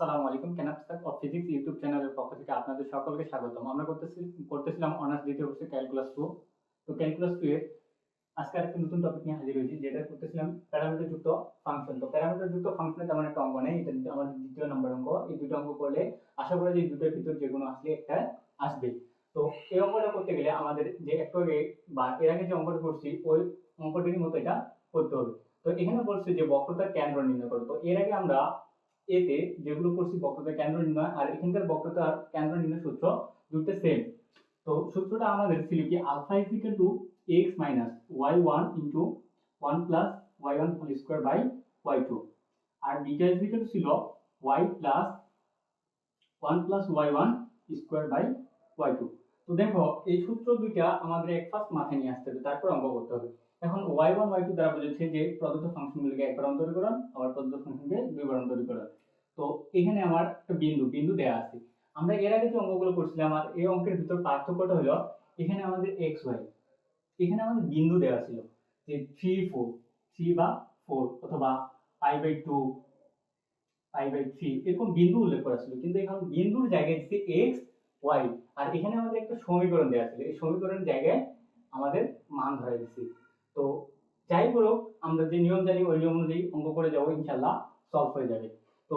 আসসালামু আলাইকুম ক্যানাপস্টাক of physics YouTube চ্যানেলের পক্ষ থেকে আপনাদের সকলকে স্বাগতম। আমরা করতেছি করতেছিলাম অনার্স দ্বিতীয় বর্ষে ক্যালকুলাস টু তো ক্যালকুলাস টু এর আজকে আরেকটা নতুন টপিক নিয়ে হাজির হয়েছি, যেটা করতেছিলাম প্যারামিটার যুক্ত ফাংশন তো প্যারামিটার যুক্ত ফাংশনে তেমন একটা অঙ্ক নেই, এটা আমাদের দ্বিতীয় নম্বর অঙ্ক এই দুটো অঙ্ক করলে আশা করি যে দুটোর ভিতর যে কোনো আসলে একটা আসবে। তো এই অঙ্কটা করতে গেলে আমাদের যে একটু আগে বা এর আগে যে অঙ্কটা করছি, ওই অঙ্কটির মতো এটা করতে হবে। তো এখানে বলছে যে বক্রতার কেন্দ্র নির্ণয় করো। তো এর আগে আমরা এতে যেগুলো করছি বক্রতার কেন্দ্র নির্ণয়, আর এখানকার বক্রতার কেন্দ্র নির্ণয় সূত্র দুটো সেম তো সূত্রটা আমাদের ছিল কি alpha is equal to x minus y one into one plus y one whole square by y two R beta is equal ছিল y plus one plus y one square by y two তো দেখো, এই সূত্র দুইটা আমাদের এক first মাথায় নিয়ে আসতে হবে, তারপর অঙ্ক করতে হবে। এখন ওয়াই ওয়ান ওয়াই টু দ্বারা বোঝাচ্ছে যে প্রদত্ত ফাংশনগুলিকে একবার অন্তরীকরণ আবার প্রদত্ত ফাংশনকে দুইবার অন্তরীকরণ তো এখানে আমার একটা বিন্দু বিন্দু দেয়া আছে। আমরা এর আগে যে অঙ্কগুলো করছিলাম আর এই অঙ্কের ভিতর পার্থক্যটা হলো, এখানে আমাদের এক্স ওয়াই এখানে আমাদের বিন্দু দেওয়া ছিল যে থ্রি ফোর থ্রি বা ফোর অথবা pi by two pi by three এরকম বিন্দু উল্লেখ করা ছিল। কিন্তু এখন বিন্দুর জায়গায় দিচ্ছে এক্স ওয়াই আর এখানে আমাদের একটা সমীকরণ দেওয়া ছিল। এই সমীকরণের জায়গায় আমাদের মান ধরে দিচ্ছি। তো যাই করুক আমরা যে নিয়ম জানি, ওই নিয়ম অনুযায়ী অঙ্ক করে যাব, ইনশাল্লাহ সলভ হয়ে যাবে। তো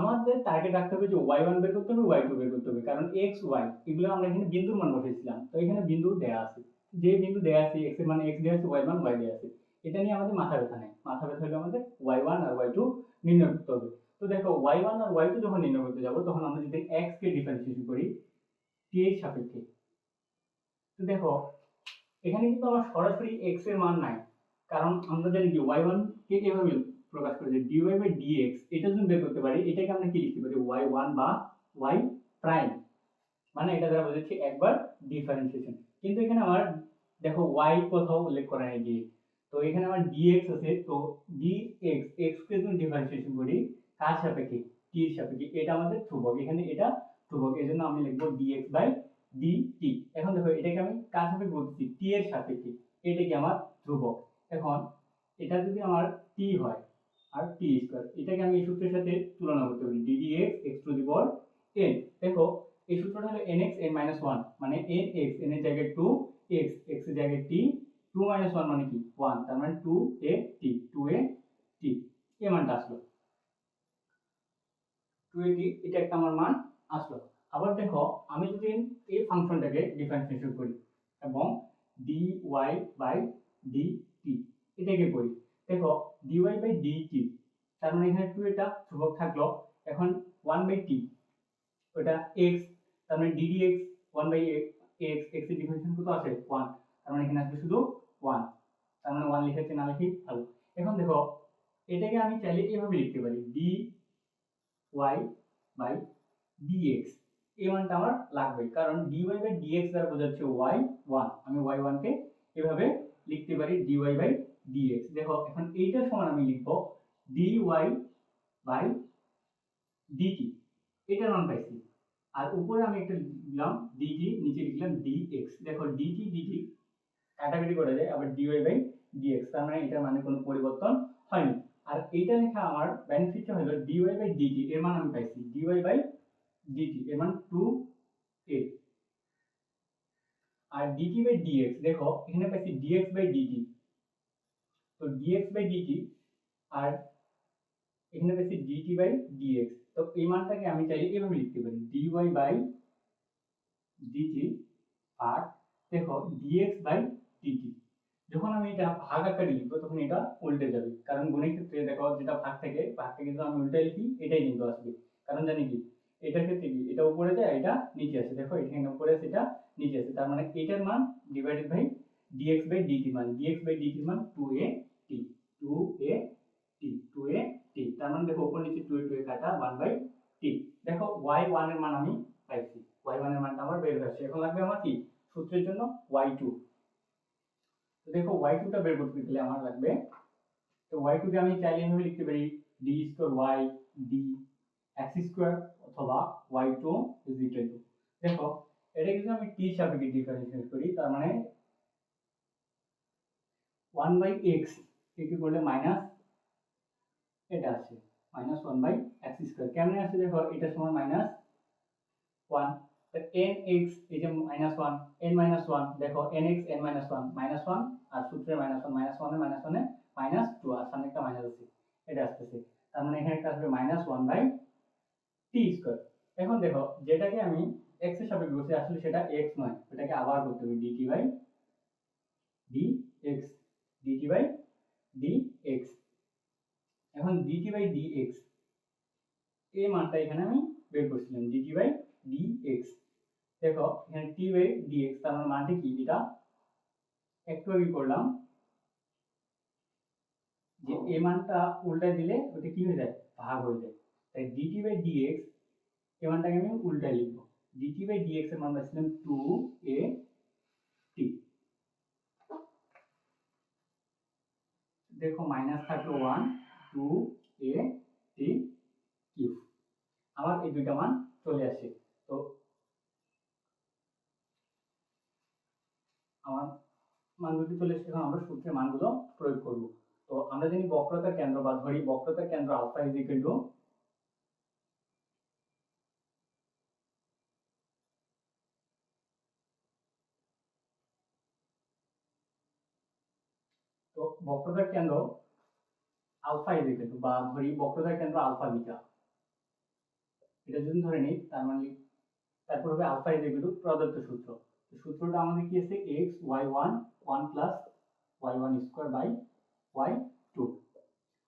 আমাদের টার্গেট রাখতে হবে যে ওয়াই ওয়ান বের করতে হবে ওয়াই টু বের করতে হবে, কারণ এক্স ওয়াই এগুলো আমরা এখানে বিন্দুর মান বসেছিলাম তো এখানে বিন্দু দেয়া আছে। যে বিন্দু দেয়া আছে এক্সের মানে এক্স দেওয়া আছে ওয়াই মান ওয়াই দেওয়া আছে, এটা নিয়ে আমাদের মাথা ব্যথা নেই। মাথা ব্যথা হলে আমাদের ওয়াই ওয়ান আর ওয়াই টু নির্ণয় করতে হবে। তো দেখো ওয়াই ওয়ান আর ওয়াই টু যখন নির্ণয় করতে যাব, তখন আমরা যদি এক্স কে ডিফারেন্সিয়েশন করি টি এর সাপেক্ষে, তো দেখো এখানে কিন্তু আমার সরাসরি এক্সের মান নাই। কারণ আমরা জানি যে ওয়াই ওয়ান কে এভাবে প্রকাশ করে যে ডিওয়াই বাই ডিএক্স এটা যদি বের করতে পারি, এটাকে আমরা কি লিখতে পারি? ওয়াই ওয়ান বা ওয়াই প্রাইম মানে এটা দ্বারা বোঝাচ্ছি একবার ডিফারেন্সিয়েশন কিন্তু এখানে আমার, দেখো ওয়াই কোথাও উল্লেখ করা নেই দিয়ে তো এখানে আমার ডিএক্স আছে, তো ডিএক্স এক্স কে যদি ডিফারেন্সিয়েশন করি, কার সাপেক্ষে? টি এর সাপেক্ষে। এটা আমাদের ধ্রুবক। এখানে এটা ধ্রুবক। এই জন্য আমি লিখব ডিএক্স বাই ডিটি এখন দেখো, এটাকে আমি কার সাপেক্ষে বলতেছি? টি এর সাপেক্ষে। এটা কি আমার ধ্রুবক? এখন এটা যদি আমার টি হয়, আর টি স্কোয়ার এটাকে আমি এই সূত্রের সাথে তুলনা করতে পারি। D D X X to the power N দেখো, এই সূত্রটা হলো N X N minus one মানে এন এক্স এন এর জায়গায় টু এক্স এক্সের জায়গায় টি টু মাইনাস ওয়ান মানে কি? ওয়ান তার মানে two a T two a টি এ মানটা আসলো। টু এ টি এটা একটা আমার মান আসলো। আবার দেখো, আমি যদি এই ফাংশনটাকে ডিফারেন্সিয়েশন করি এবং d y by d t এটাকে করি, দেখো dy বাই dt, তার মানে এখানে 2 এটা ধ্রুবক থাকল, এখন 1 বাই t, ওটা x, তার মানে ddx 1 বাই x x এর ডিফারেন্সিয়েশন কত আছে? 1 তার মানে এখানে আসবে শুধু 1 তার মানে 1 লিখেছে না লিখি ভালো। এখন দেখো, এটাকে আমি চাইলে এভাবে লিখতে পারি, dy বাই dx এই মানটা আমার লাগবে। কারণ dy বাই dx দ্বারা বোঝাচ্ছে y 1 আমি y 1 কে এভাবে লিখতে পারি dy বাই dx দেখো, এখন এইটার সমান আমি লিখব dy বাই dt এটার মান পাইছি। আর উপরে আমি একটা লিখলাম dt, নিচে লিখলাম dx দেখো, dt dt কাটাকাটি করে যায় আবার dy বাই dx তার মানে এটার মানে কোনো পরিবর্তন হয়নি। আর এইটা লেখা আমার বেনিফিটটা হলো dy বাই dt এর মান আমি পাইছি dy বাই dt এর মান 2a R dt by dx, দেখো, এখানে পাইছি dx বাই dt তো dx বাই dt আর এখানে পেয়েছি dt বাই dx তো এই মানটাকে আমি চাইলে এভাবে লিখতে পারি, dy বাই dt আর দেখো, dx বাই dt যখন আমি এটা ভাগ আকারে লিখব, তখন এটা উল্টে যাবে। কারণ গুণের ক্ষেত্রে দেখো, যেটা ভাগ থেকে ভাগ থেকে যদি আমি উল্টে লিখি, এটাই কিন্তু আসবে। কারণ জানি কি এটার ক্ষেত্রে কি? এটা উপরে যায়, এটা নিচে আসে। দেখো, এখানে উপরে আছে এটা নিচে আছে তার মানে এটার মান divided by dx by dt মান। dx বাই dt মান 2a t 2a t 2a t তার মানে দেখো, উপর নিচে 2a 2a কাটা 1 বাই t দেখো, y 1 এর মান আমি পাইছি। y 1 এর মানটা আমার বের হয়েছে এখন লাগবে আমার কি? সূত্রের জন্য y2 তো দেখো y2 টা বের করতে গেলে আমার লাগবে। তো y2 কে আমি চাইলে এভাবে লিখতে পারি। d square y d x square অথবা y2 ইজ ইকুয়াল টু দেখো, এটা যদি আমি t সাপেক্ষে ডিফারেন্সিয়েট করি? তার মানে 1 বাই x কে করলে মাইনাস এটা আছে minus one by x square কেমনে আছে দেখো, এটা সমান মাইনাস ওয়ান এন এক্স এই যে minus one n minus one দেখো n x n minus one minus one আর সূত্রে মাইনাস ওয়ান মাইনাস ওয়ানে মাইনাস ওয়ানে মাইনাস টু আর সামনে একটা মাইনাস আছে, এটা আসতেছে। তার মানে এখানে একটা আসবে minus one by t square এখন দেখো, যেটাকে আমি এক্সের সাপেক্ষে বলছি, আসলে সেটা এক্স নয় ওটাকে আবার করতে হবে d t by d x d t by d x এখন d t by d x এই মানটা এখানে আমি বের করছিলাম ডিটি বাই ডি এক্স দেখো, এখানে টি বাই ডি এক্স তার মানে মানটা কি? এটা একটু আগে করলাম, যে এই মানটা উল্টায় দিলে ওটা কি হয়ে যায়? ভাগ হয়ে যায়। তাই ডিটি বাই ডি এক্স এই মানটাকে আমি উল্টায় লিখব। ডিটি বাই ডি এক্সের মান পাচ্ছিলাম টু এ টি দেখো মাইনাস থাকল one two a t cube আমার এই দুইটা মান চলে আসে। তো আমার মান দুটি চলে এখন আমরা সূত্রের মানগুলো প্রয়োগ করব। তো আমরা জানি বক্রতার কেন্দ্র বা ধরি বক্রতার কেন্দ্র আলফা ইজ ইকুয়াল টু তো বক্রতার কেন্দ্র আলফা ইজ ইকুয়াল টু বা ধরি বক্রতার কেন্দ্র আলফা বিটা। এটা যদি ধরে নিই, তার মানে তারপর হবে আলফা ইজ ইকুয়াল টু প্রদত্ত সূত্র। তো সূত্রটা আমাদের কি আছে? x y1 1 plus y1 square by y2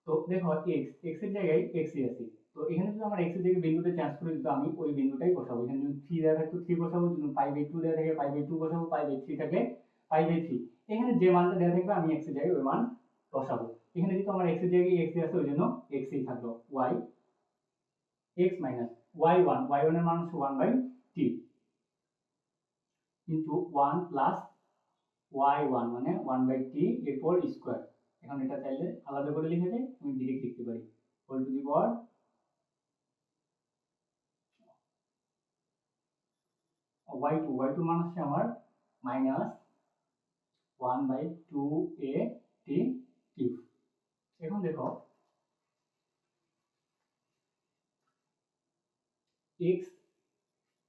তো দেখো, x x এর জায়গায় x ই আছে। তো এখানে যদি আমার এর জায়গায় বিন্দুটা চেঞ্জ করে দিতে আমি ওই বিন্দুটাই বসাবো। এখানে যদি 3 দেওয়া থাকতো 3 বসাবো, যদি পাই বাই 2 দেওয়া থাকে পাই বাই 2 বসাবো পাই বাই 3 থাকে পাই বাই 3 এখানে যে মানটা দেওয়া থাকবে, আমি এর জায়গায় ওই মান বসাবো। এখানে যেহেতু আমার এর জায়গায় x আছে, ওই জন্য x ই থাকল Y x minus y1 y1 এর মান হচ্ছে one by t into one plus y one মানে ওয়ান বাই t এরপর স্কোয়ার এখন এটা চাইলে আলাদা করে লিখে দেয়, আমি ডিরেক্ট লিখতে পারি। Whole to the power y2 y2 মান হচ্ছে আমার মাইনাস 1 বাই 2 a t কিউব এখন দেখো, x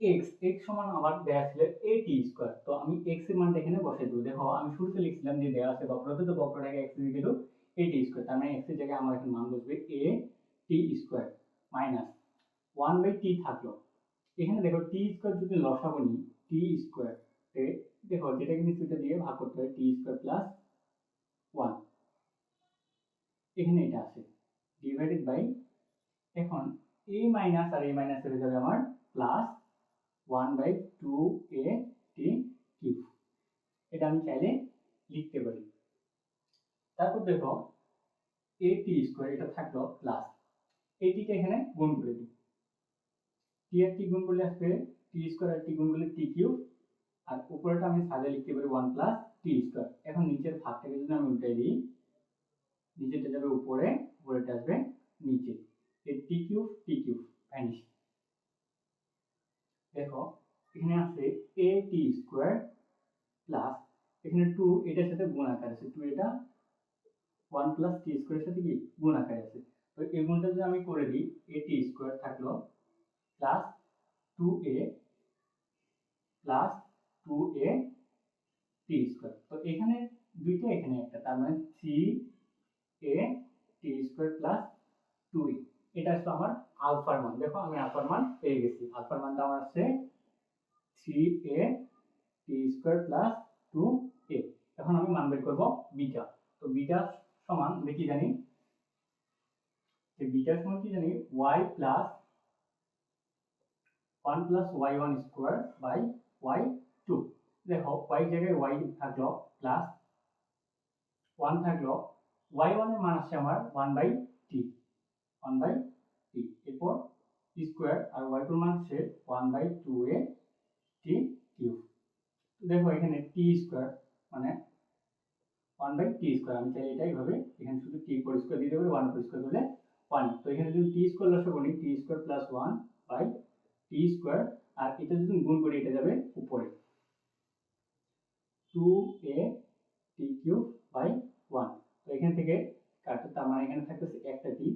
x x সমান আমার দেয়া ছিল at স্কয়ার তো আমি x এর মানটা এখানে বসাই দেব। দেখো, আমি শুরুতে লিখছিলাম যে দেয়া আছে বক্রতে, তো বক্রটাকে x এর দিকে at স্কয়ার তার মানে x এর জায়গায় আমার এখানে মান বসবে a t square minus 1 by t থাকল। এখানে দেখো, t স্কয়ার যদি লসাগু নিই, t স্কয়ার এ দেখো যেটাকে নিচুটা দিয়ে ভাগ করতে হয় t স্কয়ার প্লাস 1 এখানে এটা আছে ডিভাইডেড বাই এখন a মাইনাস আর a মাইনাস হয়ে যাবে আমার plus one by two a t cube এটা আমি চাইলে লিখতে পারি। তারপর দেখো এ টি স্কোয়ার এটা থাকল প্লাস এটিকে এখানে গুণ করে দিই। টি আর টি গুণ করলে আসবে টি স্কোয়ার আর টি গুণ করলে টি কিউব আর উপরেটা আমি সাজে লিখতে পারি ওয়ান প্লাস টি স্কোয়ার এখন নিচের ভাগটাকে যদি আমি উল্টাই দিই নিচেটা যাবে উপরে উপরেটা আসবে নিচে। এই t cube t cube vanish দেখো, এখানে আছে এ টি স্কোয়ার প্লাস এখানে টু এটার সাথে গুণ আকার আছে। টু এটা ওয়ান প্লাস টি স্কোয়ারের সাথে কি? গুণ আকার আছে। তো এই গুণটা যদি আমি করে দিই এ টি স্কোয়ার থাকল plus two a plus two a t square তো এখানে দুইটা, এখানে একটা। তার মানে three a t square plus two a এটা আসলে আমার আলফার মান। দেখো, আমি আলফার মান পেয়ে গেছি। আলফার মানটা আমার আছে three a t square plus two a এখন আমি মান বের করব বিটা। তো বিটা সমান আমরা কি জানি? যে বিটার সমান কি জানি? Y plus one plus y one square by y two দেখো ওয়াই জায়গায় ওয়াই থাকল প্লাস ওয়ান থাকল ওয়াই ওয়ানের মান আসছে আমার one by t one by t এরপর টি স্কোয়ার আর ওয়াই টুর মান হচ্ছে one by two a t cube দেখো, এখানে টি স্কোয়ার মানে ওয়ান বাই টি স্কোয়ার আমি চাই এটা এইভাবে এখানে শুধু টি পর স্কোয়ার দিতে পারি ওয়ান পর স্কোয়ার করলে ওয়ান তো এখানে যদি টি স্কোয়ার লসে করি t square plus one by t square আর এটা যদি গুণ করি, এটা যাবে উপরে। Two a t cube by one তো এখান থেকে কাটতে তার মানে এখানে থাকতেছে একটা টি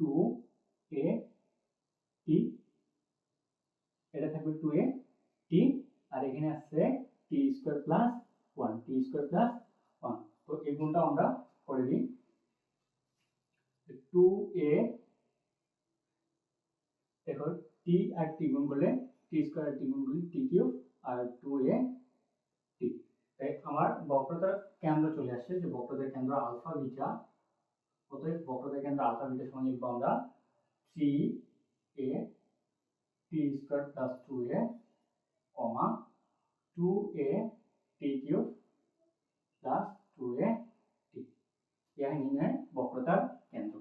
টু এ টি এটা থাকবে টু এ টি আর এখানে আসছে t square plus one t square plus one তো এই গুণটা আমরা করে দিই। টু এ দেখো টি আর টি গুণ করলে টি স্কোয়ার টি গুণ করলে টি কিউব আর টু এ তাই আমার বক্রতার কেন্দ্র চলে আসছে যে বক্রতার কেন্দ্র আলফা বিটা। অতএব বক্রতার কেন্দ্র আলফা বিটার সমান লিখব আমরা three a t square plus two a comma two a t cube plus two a t. ইহা নির্ণয় বক্রতার কেন্দ্র।